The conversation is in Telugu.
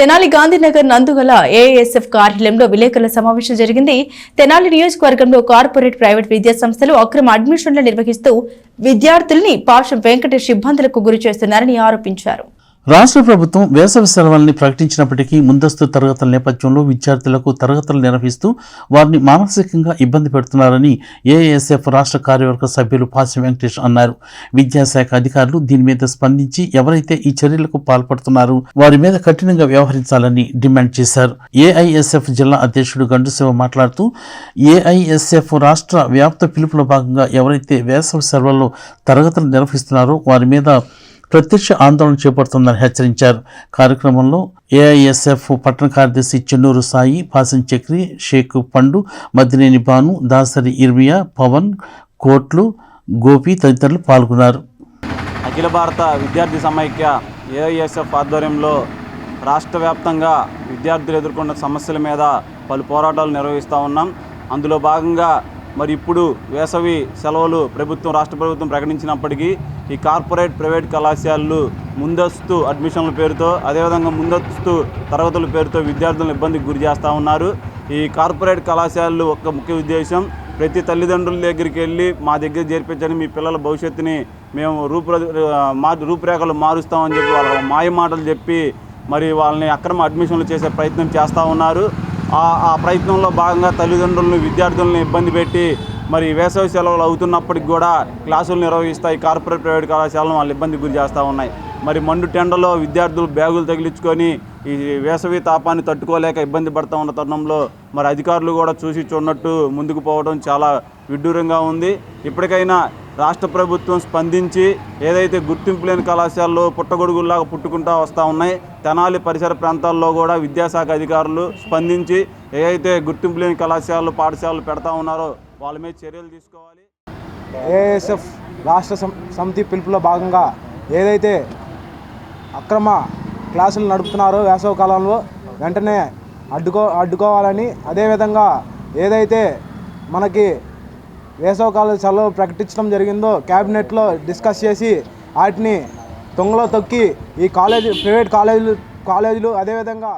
తెనాలి గాంధీనగర్ నందుగల ఏఎస్ఎఫ్ కార్యాలయంలో విలేకరుల సమావేశం జరిగింది. తెనాలి నియోజకవర్గంలో కార్పొరేట్ ప్రైవేట్ విద్యా సంస్థలు అక్రమ అడ్మిషన్లు నిర్వహిస్తూ విద్యార్థుల్ని పాషం వెంకటేష్ ఇబ్బందులకు గురి చేస్తున్నారని ఆరోపించారు. రాష్ట్ర ప్రభుత్వం వేసవి సెలవుల్ని ప్రకటించినప్పటికీ ముందస్తు తరగతుల నేపథ్యంలో విద్యార్థులకు తరగతులు నిర్వహిస్తూ వారిని మానసికంగా ఇబ్బంది పెడుతున్నారని ఏఎస్ఎఫ్ రాష్ట్ర కార్యవర్గ సభ్యులు పాసి వెంకటేష్ అన్నారు. విద్యాశాఖ అధికారులు దీని మీద స్పందించి ఎవరైతే ఈ చర్యలకు పాల్పడుతున్నారో వారి మీద కఠినంగా వ్యవహరించాలని డిమాండ్ చేశారు. ఏఐఎస్ఎఫ్ జిల్లా అధ్యక్షుడు గండుశివ మాట్లాడుతూ ఏఐఎస్ఎఫ్ రాష్ట్ర వ్యాప్త పిలుపులో భాగంగా ఎవరైతే వేసవి సెలవుల్లో తరగతులు నిర్వహిస్తున్నారో వారి మీద ప్రత్యక్ష ఆందోళన చేపడుతుందని హెచ్చరించారు. కార్యక్రమంలో ఏఐఎస్ఎఫ్ పట్టణ కార్యదర్శి చెన్నూరు సాయి పాసం చక్రి షేక్ పండు మద్దినేని భాను దాసరి ఇర్మియా పవన్ కోట్లు గోపి తదితరులు పాల్గొన్నారు. అఖిల భారత విద్యార్థి సమైక్య ఏఐఎస్ఎఫ్ ఆధ్వర్యంలో రాష్ట్ర వ్యాప్తంగా విద్యార్థులు ఎదుర్కొన్న సమస్యల మీద పలు పోరాటాలు నిర్వహిస్తూ ఉన్నాం. అందులో భాగంగా మరి ఇప్పుడు వేసవి సెలవులు ప్రభుత్వం రాష్ట్ర ప్రభుత్వం ప్రకటించినప్పటికీ ఈ కార్పొరేట్ ప్రైవేట్ కళాశాలలు ముందస్తు అడ్మిషన్ల పేరుతో అదేవిధంగా ముందస్తు తరగతుల పేరుతో విద్యార్థులను ఇబ్బందికి గురి చేస్తూ ఉన్నారు. ఈ కార్పొరేట్ కళాశాలలు ఒక ముఖ్య ఉద్దేశం. ప్రతి తల్లిదండ్రుల దగ్గరికి వెళ్ళి మా దగ్గర చేర్పించండి మీ పిల్లల భవిష్యత్తుని మేము రూపుర మా రూపురేఖలు మారుస్తామని చెప్పి వాళ్ళ మాయ మాటలు చెప్పి మరి వాళ్ళని అక్రమ అడ్మిషన్లు చేసే ప్రయత్నం చేస్తూ ఉన్నారు. ఆ ఆ ప్రయత్నంలో భాగంగా తల్లిదండ్రులను విద్యార్థులను ఇబ్బంది పెట్టి మరి వేసవి సెలవులు అవుతున్నప్పటికి కూడా క్లాసులు నిర్వహిస్తాయి. కార్పొరేట్ ప్రైవేట్ కళాశాలను వాళ్ళు ఇబ్బంది గురి చేస్తూ ఉన్నాయి. మరి మండు టెండలో విద్యార్థులు బ్యాగులు తగిలించుకొని ఈ వేసవి తాపాన్ని తట్టుకోలేక ఇబ్బంది పడుతూ ఉన్న తరుణంలో మరి అధికారులు కూడా చూసి చూడనట్టు ముందుకు పోవడం చాలా విడ్డూరంగా ఉంది. ఇప్పటికైనా రాష్ట్ర ప్రభుత్వం స్పందించి ఏదైతే గుర్తింపు లేని కళాశాలలో పుట్టగొడుగుల్లాగా పుట్టుకుంటా వస్తూ ఉన్నాయి తెనాలి పరిసర ప్రాంతాల్లో కూడా విద్యాశాఖ అధికారులు స్పందించి ఏదైతే గుర్తింపు లేని కళాశాలలు పాఠశాలలు పెడతా ఉన్నారో వాళ్ళ మీద చర్యలు తీసుకోవాలి. ఏఎస్ఎఫ్ రాష్ట్ర సం- సమితి పిలుపులో భాగంగా ఏదైతే అక్రమ క్లాసులు నడుపుతున్నారో వేసవ కాలంలో వెంటనే అడ్డుకో అడ్డుకోవాలని అదేవిధంగా ఏదైతే మనకి వేసవకాల సెలవు ప్రకటించడం జరిగిందో క్యాబినెట్లో డిస్కస్ చేసి వాటిని తొంగలో తొక్కి ఈ కాలేజీ ప్రైవేట్ కాలేజీలు కాలేజీలు అదేవిధంగా